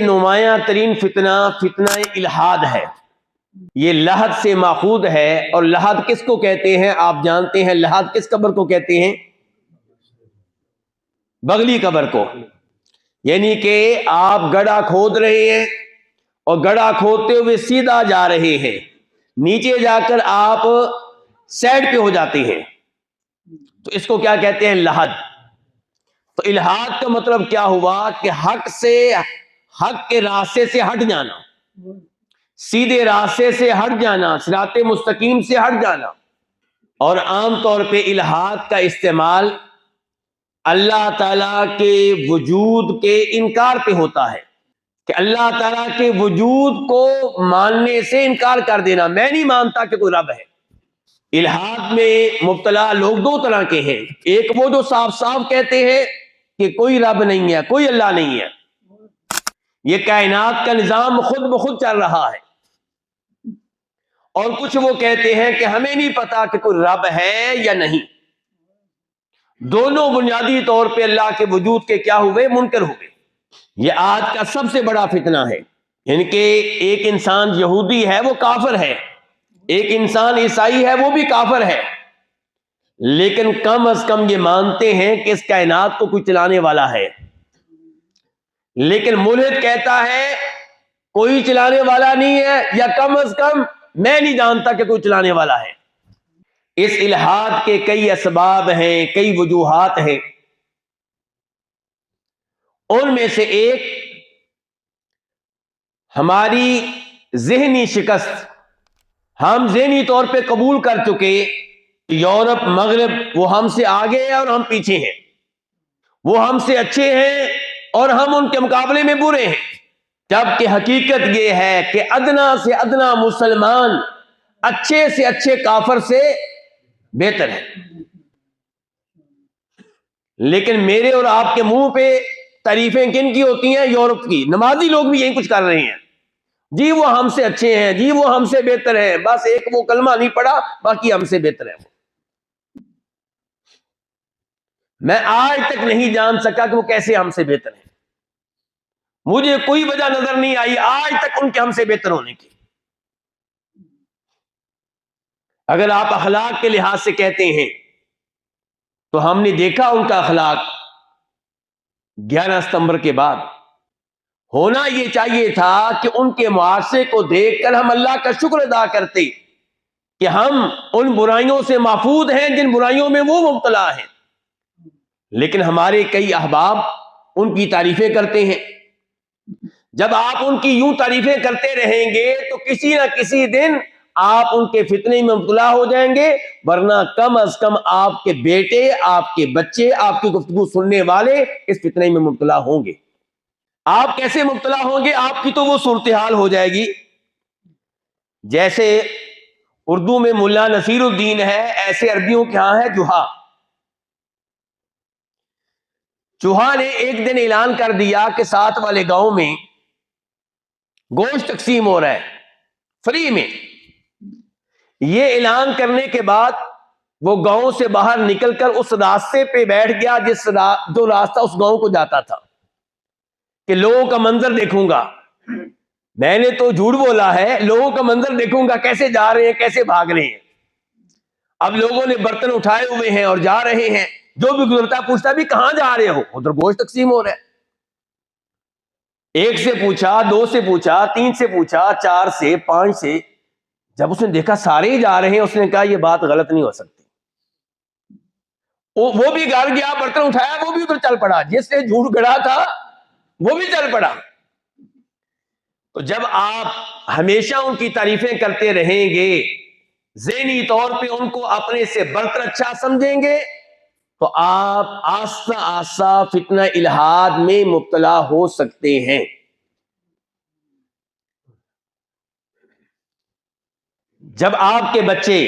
نمایاں ترین فتنہ فتنہ الہاد ہے۔ یہ لحد سے ماخوذ ہے اور لحد کس کو کہتے ہیں؟ آپ جانتے ہیں لحد کس قبر کو کہتے ہیں؟ بغلی قبر کو۔ یعنی کہ آپ گڑا کھود رہے ہیں اور گڑا کھودتے ہوئے سیدھا جا رہے ہیں۔ نیچے جا کر آپ سیڈ پہ ہو جاتے ہیں۔ تو اس کو کیا کہتے ہیں؟ لحد تو الہاد کا مطلب کیا ہوا؟ کہ حق سے حق کے راستے سے ہٹ جانا۔ سیدھے راستے سے ہٹ جانا سرات مستقیم سے ہٹ جانا۔ اور عام طور پہ الہاد کا استعمال اللہ تعالی کے وجود کے انکار پہ ہوتا ہے۔ کہ اللہ تعالیٰ کے وجود کو ماننے سے انکار کر دینا۔ میں نہیں مانتا کہ کوئی رب ہے۔ الہاد میں مبتلا لوگ دو طرح کے ہیں۔ ایک وہ جو صاف صاف کہتے ہیں کہ کوئی رب نہیں ہے، کوئی اللہ نہیں ہے۔ یہ کائنات کا نظام خود بخود چل رہا ہے۔ اور کچھ وہ کہتے ہیں کہ ہمیں نہیں پتا کہ کوئی رب ہے یا نہیں۔ دونوں بنیادی طور پہ اللہ کے وجود کے کیا ہوئے؟ منکر ہوئے۔ یہ آج کا سب سے بڑا فتنہ ہے۔ یعنی کہ ایک انسان یہودی ہے، وہ کافر ہے۔ ایک انسان عیسائی ہے، وہ بھی کافر ہے۔ لیکن کم از کم یہ مانتے ہیں کہ اس کائنات کو کوئی چلانے والا ہے۔ لیکن ملحد کہتا ہے، کوئی چلانے والا نہیں ہے، یا کم از کم میں نہیں جانتا کہ کوئی چلانے والا ہے۔ اس الحاد کے کئی اسباب ہیں، کئی وجوہات ہیں۔ ان میں سے ایک ہماری ذہنی شکست۔ ہم ذہنی طور پہ قبول کر چکے یورپ، مغرب، وہ ہم سے آگے ہیں اور ہم پیچھے ہیں۔ وہ ہم سے اچھے ہیں اور ہم ان کے مقابلے میں برے ہیں۔ جبکہ حقیقت یہ ہے کہ ادنا سے ادنا مسلمان اچھے سے اچھے کافر سے بہتر ہے۔ لیکن میرے اور آپ کے منہ پہ تعریفیں کن کی ہوتی ہیں؟ یورپ کی۔ نمازی لوگ بھی یہی کچھ کر رہے ہیں۔ جی وہ ہم سے اچھے ہیں جی وہ ہم سے بہتر ہیں۔ بس ایک وہ کلمہ نہیں پڑا باقی ہم سے بہتر ہے وہ میں آج تک نہیں جان سکا کہ وہ کیسے ہم سے بہتر ہیں۔ مجھے کوئی وجہ نظر نہیں آئی آج تک ان کے ہم سے بہتر ہونے کی۔ اگر آپ اخلاق کے لحاظ سے کہتے ہیں، تو ہم نے دیکھا ان کا اخلاق گیارہ ستمبر کے بعد۔ ہونا یہ چاہیے تھا کہ ان کے معاشرے کو دیکھ کر ہم اللہ کا شکر ادا کرتے کہ ہم ان برائیوں سے محفوظ ہیں جن برائیوں میں وہ مبتلا ہیں۔ لیکن ہمارے کئی احباب ان کی تعریفیں کرتے ہیں۔ جب آپ ان کی یوں تعریفیں کرتے رہیں گے تو کسی نہ کسی دن آپ ان کے فتنے میں مبتلا ہو جائیں گے، ورنہ کم از کم آپ کے بیٹے، آپ کے بچے، آپ کی گفتگو سننے والے اس فتنے میں مبتلا ہوں گے۔ آپ کیسے مبتلا ہوں گے؟ آپ کی تو وہ صورتحال ہو جائے گی۔ جیسے اردو میں ملا نصیر الدین ہے، ایسے عربیوں کے ہاں ہے جوہا۔ چوہا نے ایک دن اعلان کر دیا کہ ساتھ والے گاؤں میں گوشت تقسیم ہو رہا ہے، فری میں۔ یہ اعلان کرنے کے بعد وہ گاؤں سے باہر نکل کر اس راستے پہ بیٹھ گیا جس را... جو راستہ اس گاؤں کو جاتا تھا۔ کہ لوگوں کا منظر دیکھوں گا۔ میں نے تو جھوٹ بولا ہے، لوگوں کا منظر دیکھوں گا کیسے جا رہے ہیں، کیسے بھاگ رہے ہیں۔ اب لوگوں نے برتن اٹھائے ہوئے ہیں اور جا رہے ہیں۔ جو بھی گزرتا پوچھتا بھی کہاں جا رہے ہو؟ ادھر گوشت تقسیم ہو رہا ہے۔ ایک سے پوچھا، دو سے پوچھا، تین سے پوچھا، چار سے، پانچ سے۔ جب اس نے دیکھا سارے ہی جا رہے ہیں، اس نے کہا، یہ بات غلط نہیں ہو سکتی۔ وہ بھی گھر گیا، برتن اٹھایا، وہ بھی ادھر چل پڑا۔ جس نے جھوٹ گڑا تھا، وہ بھی چل پڑا۔ تو جب آپ ہمیشہ ان کی تعریفیں کرتے رہیں گے، ذہنی طور پہ ان کو اپنے سے برتر اچھا سمجھیں گے تو آپ آستہ آستہ فتنہ الہاد میں مبتلا ہو سکتے ہیں۔ جب آپ کے بچے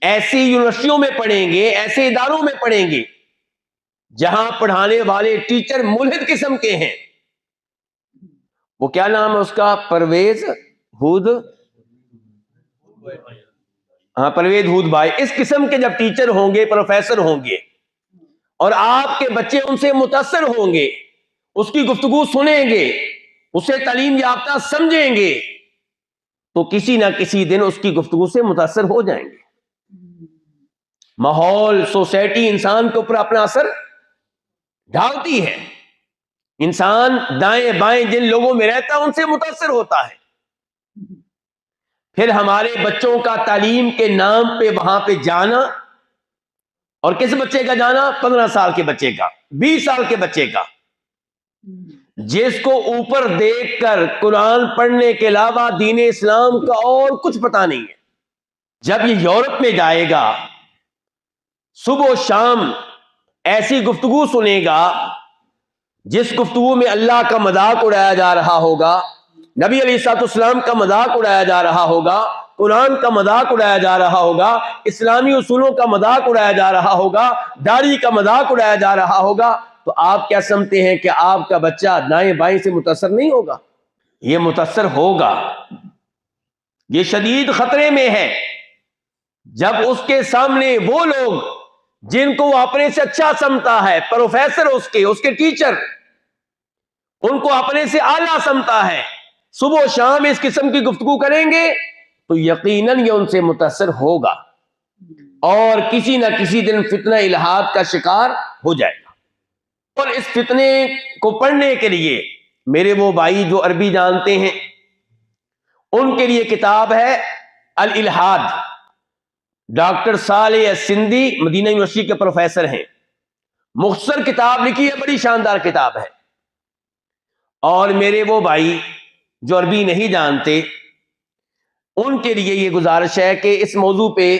ایسی یونیورسٹیوں میں پڑھیں گے، ایسے اداروں میں پڑھیں گے، جہاں پڑھانے والے ٹیچر ملحد قسم کے ہیں۔ وہ کیا نام ہے اس کا؟ پرویز، ہود۔ ہاں پرویز ہود بھائی، اس قسم کے جب ٹیچر ہوں گے پروفیسر ہوں گے، اور آپ کے بچے ان سے متاثر ہوں گے، اس کی گفتگو سنیں گے، اسے تعلیم یافتہ سمجھیں گے، تو کسی نہ کسی دن اس کی گفتگو سے متاثر ہو جائیں گے۔ ماحول، سوسائٹی، انسان کے اوپر اپنا اثر ڈالتی ہے۔ انسان دائیں بائیں جن لوگوں میں رہتا ہے، ان سے متاثر ہوتا ہے۔ پھر ہمارے بچوں کا تعلیم کے نام پہ وہاں پہ جانا اور کس بچے کا جانا؟ پندرہ سال کے بچے کا، بیس سال کے بچے کا۔ جس کو اوپر دیکھ کر قرآن پڑھنے کے علاوہ دین اسلام کا اور کچھ پتا نہیں ہے، جب یہ یورپ میں جائے گا، صبح و شام ایسی گفتگو سنے گا جس گفتگو میں اللہ کا مذاق اڑایا جا رہا ہوگا۔ نبی علی سات اسلام کا مذاق اڑایا جا رہا ہوگا، قرآن کا مذاق اڑایا جا رہا ہوگا، اسلامی اصولوں کا مذاق اڑایا جا رہا ہوگا، داڑھی کا مذاق اڑایا جا رہا ہوگا، تو آپ کیا سمجھتے ہیں کہ آپ کا بچہ دائیں بائیں سے متاثر نہیں ہوگا؟ یہ متاثر ہوگا۔ یہ شدید خطرے میں ہے۔ جب اس کے سامنے وہ لوگ جن کو وہ اپنے سے اچھا سمتا ہے، پروفیسر اس کے اس کے ٹیچر، ان کو اپنے سے اعلیٰ سمتا ہے صبح و شام اس قسم کی گفتگو کریں گے تو یقیناً یہ ان سے متاثر ہوگا اور کسی نہ کسی دن فتنہ الہاد کا شکار ہو جائے گا۔ اور اس فتنے کو پڑھنے کے لیے میرے وہ بھائی جو عربی جانتے ہیں، ان کے لیے کتاب ہے الہاد doctor Saleh Sindhi Medina university کے پروفیسر ہیں۔ مختصر کتاب لکھی ہے، بڑی شاندار کتاب ہے۔ اور میرے وہ بھائی جو عربی نہیں جانتے، ان کے لیے یہ گزارش ہے کہ اس موضوع پہ،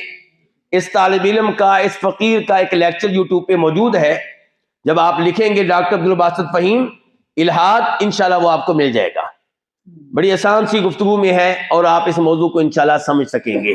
اس طالب علم کا، اس فقیر کا ایک لیکچر یوٹیوب پہ موجود ہے۔ جب آپ لکھیں گے ڈاکٹر عبدالباسط فہیم الحاد انشاءاللہ وہ آپ کو مل جائے گا۔ بڑی آسان سی گفتگو میں ہے اور آپ اس موضوع کو انشاءاللہ سمجھ سکیں گے۔